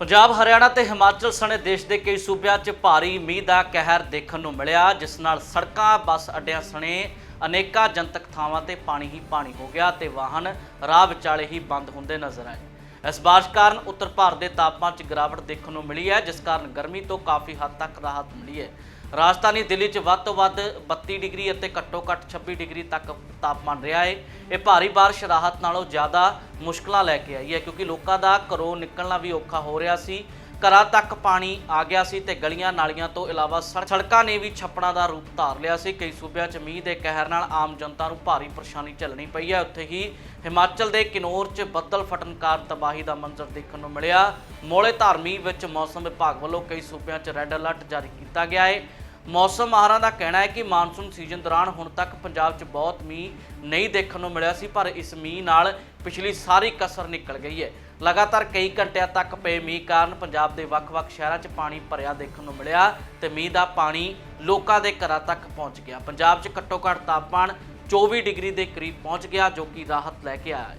ਪੰਜਾਬ, ਹਰਿਆਣਾ ਤੇ ਹਿਮਾਚਲ ਸਣੇ ਦੇਸ਼ ਦੇ ਕਈ ਸੂਬਿਆਂ 'ਚ ਭਾਰੀ ਮੀਂਹ ਦਾ ਕਹਿਰ ਦੇਖਣ ਨੂੰ ਮਿਲਿਆ, ਜਿਸ ਨਾਲ ਸੜਕਾਂ, ਬੱਸ ਅੱਡਿਆਂ ਸਣੇ ਅਨੇਕਾਂ ਜਨਤਕ ਥਾਵਾਂ ਤੇ ਪਾਣੀ ਹੀ ਪਾਣੀ ਹੋ ਗਿਆ ਤੇ ਵਾਹਨ ਰਾਹ ਵਿਚਾਲੇ ਹੀ ਬੰਦ ਹੁੰਦੇ ਨਜ਼ਰ ਆਏ। ਇਸ ਬਾਰਿਸ਼ ਕਾਰਨ ਉੱਤਰ ਭਾਰਤ ਦੇ ਤਾਪਮਾਨ 'ਚ ਗਿਰਾਵਟ ਦੇਖਣ ਨੂੰ ਮਿਲੀ ਹੈ, ਜਿਸ ਕਾਰਨ ਗਰਮੀ ਤੋਂ ਕਾਫੀ ਹੱਦ ਤੱਕ ਰਾਹਤ ਮਿਲੀ ਹੈ। ਰਾਜਧਾਨੀ ਦਿੱਲੀ 'ਚ ਵੱਧ ਤੋਂ ਵੱਧ 32 ਡਿਗਰੀ ਅਤੇ ਘੱਟੋ-ਘੱਟ 26 ਡਿਗਰੀ ਤੱਕ ਤਾਪਮਾਨ ਰਿਹਾ ਹੈ। ਇਹ ਭਾਰੀ ਬਾਰਿਸ਼ ਰਾਹਤ ਨਾਲੋਂ ਜ਼ਿਆਦਾ ਮੁਸ਼ਕਲਾਂ ਲੈ ਕੇ ਆਈ ਹੈ ਕਿਉਂਕਿ ਲੋਕਾਂ ਦਾ ਘਰੋਂ ਨਿਕਲਣਾ ਵੀ ਔਖਾ ਹੋ ਰਿਹਾ ਸੀ। ਘਰਾਂ ਤੱਕ ਪਾਣੀ ਆ ਗਿਆ ਸੀ ਤੇ ਗਲੀਆਂ ਨਾਲੀਆਂ ਤੋਂ ਇਲਾਵਾ ਸੜਕ- ਸੜਕਾਂ ਨੇ ਵੀ ਛੱਪੜਾਂ ਦਾ ਰੂਪ ਧਾਰ ਲਿਆ ਸੀ। ਕਈ ਸੂਬਿਆਂ 'ਚ ਮੀਂਹ ਦੇ ਕਹਿਰ ਨਾਲ ਆਮ ਜਨਤਾ ਨੂੰ ਭਾਰੀ ਪਰੇਸ਼ਾਨੀ ਝੱਲਣੀ ਪਈ ਹੈ। ਉੱਥੇ ਹੀ ਹਿਮਾਚਲ ਦੇ ਕਿਨੌਰ 'ਚ ਬੱਦਲ ਫਟਣ ਕਾਰਨ ਤਬਾਹੀ ਦਾ ਮੰਜ਼ਰ ਦੇਖਣ ਨੂੰ ਮਿਲਿਆ। ਮੋਲੇ ਧਾਰਮੀ ਵਿੱਚ ਮੌਸਮ ਵਿਭਾਗ ਵੱਲੋਂ ਕਈ ਸੂਬਿਆਂ 'ਚ ਰੈੱਡ ਅਲਰਟ ਜਾਰੀ ਕੀਤਾ ਗਿਆ ਹੈ ਮੌਸਮ ਮਾਹਰਾਂ ਦਾ ਕਹਿਣਾ ਹੈ ਕਿ ਮਾਨਸੂਨ ਸੀਜ਼ਨ ਦੌਰਾਨ ਹੁਣ ਤੱਕ ਪੰਜਾਬ 'ਚ ਬਹੁਤ ਮੀਂਹ ਨਹੀਂ ਦੇਖਣ ਨੂੰ ਮਿਲਿਆ ਸੀ, ਪਰ ਇਸ ਮੀਂਹ ਨਾਲ ਪਿਛਲੀ ਸਾਰੀ ਕਸਰ ਨਿਕਲ ਗਈ ਹੈ। ਲਗਾਤਾਰ ਕਈ ਘੰਟਿਆਂ ਤੱਕ ਪਏ ਮੀਂਹ ਕਾਰਨ ਪੰਜਾਬ ਦੇ ਵੱਖ-ਵੱਖ ਸ਼ਹਿਰਾਂ 'ਚ ਪਾਣੀ ਭਰਿਆ ਦੇਖਣ ਨੂੰ ਮਿਲਿਆ ਤੇ ਮੀਂਹ ਦਾ ਪਾਣੀ ਲੋਕਾਂ ਦੇ ਘਰਾਂ ਤੱਕ ਪਹੁੰਚ ਗਿਆ। ਪੰਜਾਬ 'ਚ ਘੱਟੋ-ਘੱਟ ਤਾਪਮਾਨ 24 ਡਿਗਰੀ ਦੇ ਕਰੀਬ ਪਹੁੰਚ ਗਿਆ, ਜੋ ਕਿ ਰਾਹਤ ਲੈ ਕੇ ਆਇਆ ਹੈ।